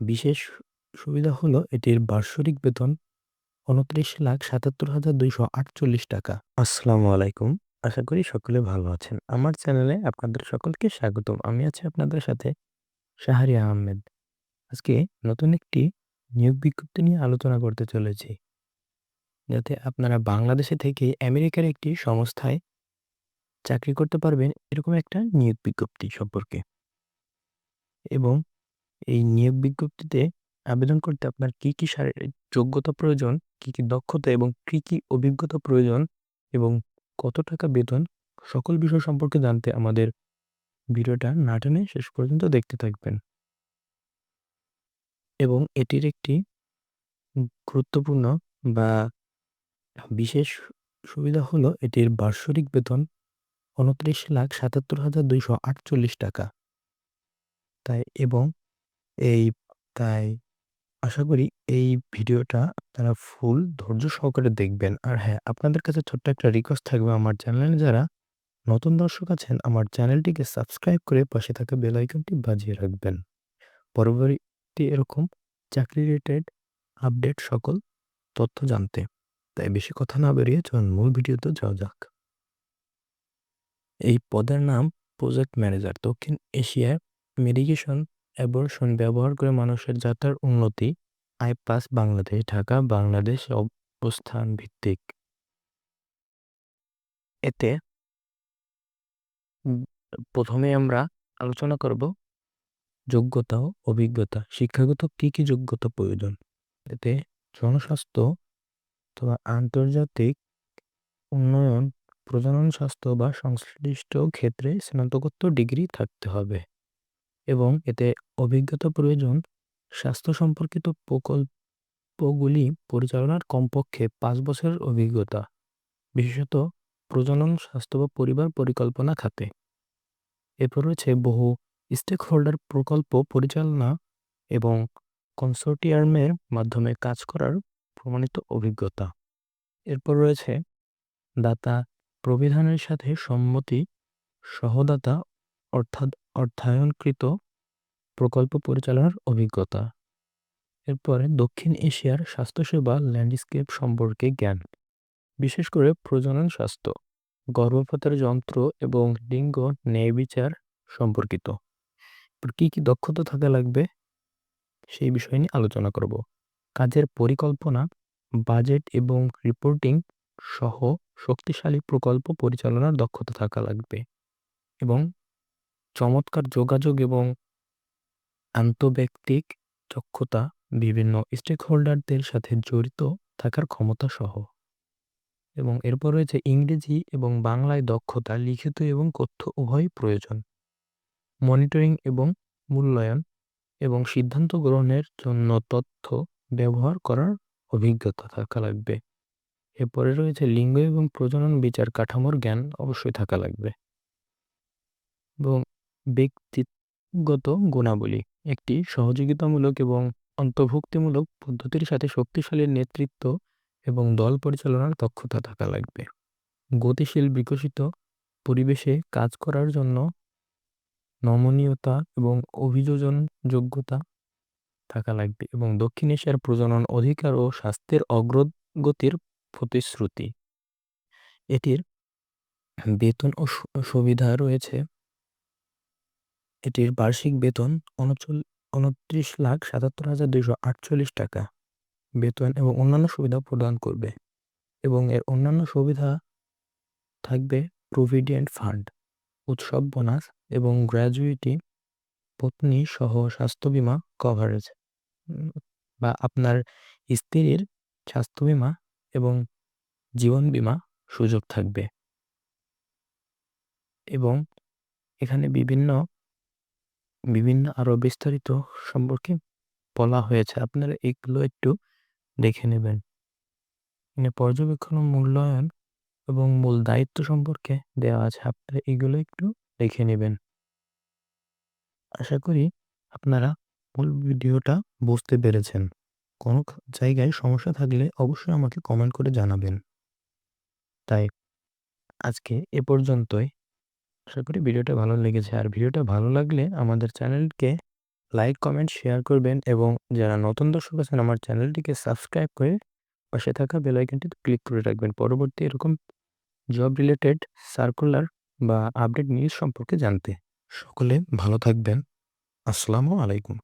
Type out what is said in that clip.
বিশেষ সুবিধা হলো এটির বার্ষিক বেতন উনত্রিশ লাখ সাতাত্তর হাজার দুইশো আটচল্লিশ টাকা। আসসালামু আলাইকুম। আশা করি সকলে ভালো আছেন। আমার চ্যানেলে আপনাদের সকলকে স্বাগতম। আমি আছি আপনাদের সাথে শাহরি আহমেদ। আজকে নতুন একটি নিয়োগ বিজ্ঞপ্তি নিয়ে আলোচনা করতে চলেছি, যাতে আপনারা বাংলাদেশে থেকে আমেরিকার একটি সংস্থায় চাকরি করতে পারবেন এরকম একটা নিয়োগ বিজ্ঞপ্তি সম্পর্কে। এবং এই নিয়োগ বিজ্ঞপ্তিতে আবেদন করতে আপনার কি, কি শারীরিক যোগ্যতা প্রয়োজন, কি, কি দক্ষতা এবং কি, কি অভিজ্ঞতা প্রয়োজন এবং কত টাকা বেতন সকল বিষয় সম্পর্কে জানতে আমাদের ভিডিওটা না টেনে শেষ পর্যন্ত দেখতে থাকবেন। এবং এটির একটি গুরুত্বপূর্ণ বা বিশেষ সুবিধা হলো এটির বার্ষিক বেতন উনত্রিশ লাখ সাতাত্তর হাজার দুইশো আটচল্লিশ টাকা। তাই এবং এই তাই আশা করি এই ভিডিওটা আপনারা ফুল ধৈর্য সহকারে দেখবেন। আর হ্যাঁ, আপনাদের কাছে ছোট্ট একটা রিকোয়েস্ট থাকবে আমার চ্যানেলে যারা নতুন দর্শক আছেন আমার চ্যানেলটিকে সাবস্ক্রাইব করে পাশে থাকা বেল আইকনটি বাজিয়ে রাখবেন। পরবর্তী এরকম চাকরি রিলেটেড আপডেট সকল তথ্য জানতে। তাই বেশি কথা না বেরিয়ে চলুন মূল ভিডিওতে যাওয়া যাক। এই পদের নাম প্রজেক্ট ম্যানেজার দক্ষিণ এশিয়ায় মেডিকেশন অ্যাবর্শন ব্যবহার করে মানুষের যাত্রার উন্নতি আইপাস বাংলাদেশ, ঢাকা, বাংলাদেশ অবস্থান ভিত্তিক এতে প্রথমে আমরা আলোচনা করব যোগ্যতা ও অভিজ্ঞতা। শিক্ষাগত কি কি যোগ্যতা প্রয়োজন? এতে জনস্বাস্থ্য অথবা আন্তর্জাতিক উন্নয়ন, প্রজনন স্বাস্থ্য বা সংশ্লিষ্ট ক্ষেত্রে স্নাতকোত্তর ডিগ্রি থাকতে হবে। এবং এতে অভিজ্ঞতা প্রয়োজন, স্বাস্থ্য সম্পর্কিত প্রকল্পগুলি পরিচালনার কমপক্ষে পাঁচ বছরের অভিজ্ঞতা, বিশেষত প্রজনন, স্বাস্থ্য বা পরিবার পরিকল্পনা খাতে। এরপর রয়েছে বহু স্টেক হোল্ডার প্রকল্প পরিচালনা এবং কনসোর্টিয়ামের মাধ্যমে কাজ করার প্রমাণিত অভিজ্ঞতা। এরপর রয়েছে দাতা প্রবিধানের সাথে সম্মতি, সহদাতা অর্থাৎ অর্থায়নকৃত প্রকল্প পরিচালনার অভিজ্ঞতা। এরপরে দক্ষিণ এশিয়ার স্বাস্থ্যসেবা ল্যান্ডস্কেপ সম্পর্কে জ্ঞান। বিশেষ করে প্রজনন স্বাস্থ্য, গর্ভপাতের যন্ত্র এবং লিঙ্গ ন্যায় বিচার সম্পর্কিত। কি কি দক্ষতা থাকা লাগবে? সেই বিষয় নিয়ে আলোচনা করব। কাজের পরিকল্পনা, বাজেট এবং রিপোর্টিং সহ শক্তিশালী প্রকল্প পরিচালনার দক্ষতা থাকা লাগবে এবং চমৎকার যোগাযোগ এবং আন্তঃব্যক্তিক দক্ষতা বিভিন্ন স্টেকহোল্ডারদের সাথে জড়িত থাকার ক্ষমতা সহ। এবং এরপর রয়েছে ইংরেজি এবং বাংলায় দক্ষতা, লিখিত এবং কথ্য উভয়ই প্রয়োজন। মনিটরিং এবং মূল্যায়ন এবং সিদ্ধান্ত গ্রহণের জন্য তথ্য ব্যবহার করার অভিজ্ঞতা থাকা লাগবে। এরপরে রয়েছে লিঙ্গ এবং প্রজনন বিচার কাঠামোর জ্ঞান অবশ্যই থাকা লাগবে। এবং ব্যক্তিগত গুণাবলী। একটি সহযোগিতামূলক এবং অন্তর্ভুক্তিমূলক পদ্ধতির সাথে শক্তিশালী নেতৃত্ব এবং দল পরিচালনার দক্ষতা থাকা লাগবে। গতিশীল, বিকশিত পরিবেশে কাজ করার জন্য নমনীয়তা এবং অভিযোজন যোগ্যতা থাকা লাগবে এবং দক্ষিণ এশিয়ার প্রজনন অধিকার ও স্বাস্থ্যের অগ্রগতির প্রতিশ্রুতি। এটির বেতন ও সুবিধা রয়েছে এটির বার্ষিক বেতন উনত্রিশ লাখ সাতাত্তর হাজার দুইশো আটচল্লিশ টাকা। বেতন এবং অন্যান্য সুবিধা প্রদান করবে এবং এর অন্যান্য সুবিধা থাকবে প্রভিডেন্ট ফান্ড, উৎসব বোনাস এবং গ্র্যাজুইটি, পত্নী সহ স্বাস্থ্য বিমা কভারেজ বা আপনার স্ত্রীর স্বাস্থ্য বিমা এবং জীবন বিমা সুযোগ থাকবে। এবং এখানে বিভিন্ন বিভিন্ন আরও বিস্তারিত সম্পর্কে বলা হয়েছে। আপনারা এগুলো একটু দেখে নেবেন। পর্যবেক্ষণ মূল্যায়ন এবং মূল দায়িত্ব সম্পর্কে দেওয়া আছে। আপনারা এগুলো একটু দেখে নেবেন। আশা করি আপনারা মূল ভিডিওটা বুঝতে পেরেছেন। কোনো জায়গায় সমস্যা থাকলে অবশ্যই আমাকে কমেন্ট করে জানাবেন। তাই আজকে এ পর্যন্তই। আশা করি ভিডিওটা ভালো লেগেছে আর ভিডিওটা ভালো লাগলে আমাদের চ্যানেলকে লাইক, কমেন্ট, শেয়ার করবেন এবং যারা নতুন দর্শক আছেন আমার চ্যানেলটিকে সাবস্ক্রাইব করে পাশে থাকা বেলাইকনটি ক্লিক করে রাখবেন পরবর্তী এরকম জব রিলেটেড সার্কুলার বা আপডেট নিউজ সম্পর্কে জানতে। সকলে ভালো থাকবেন। আসসালামু আলাইকুম।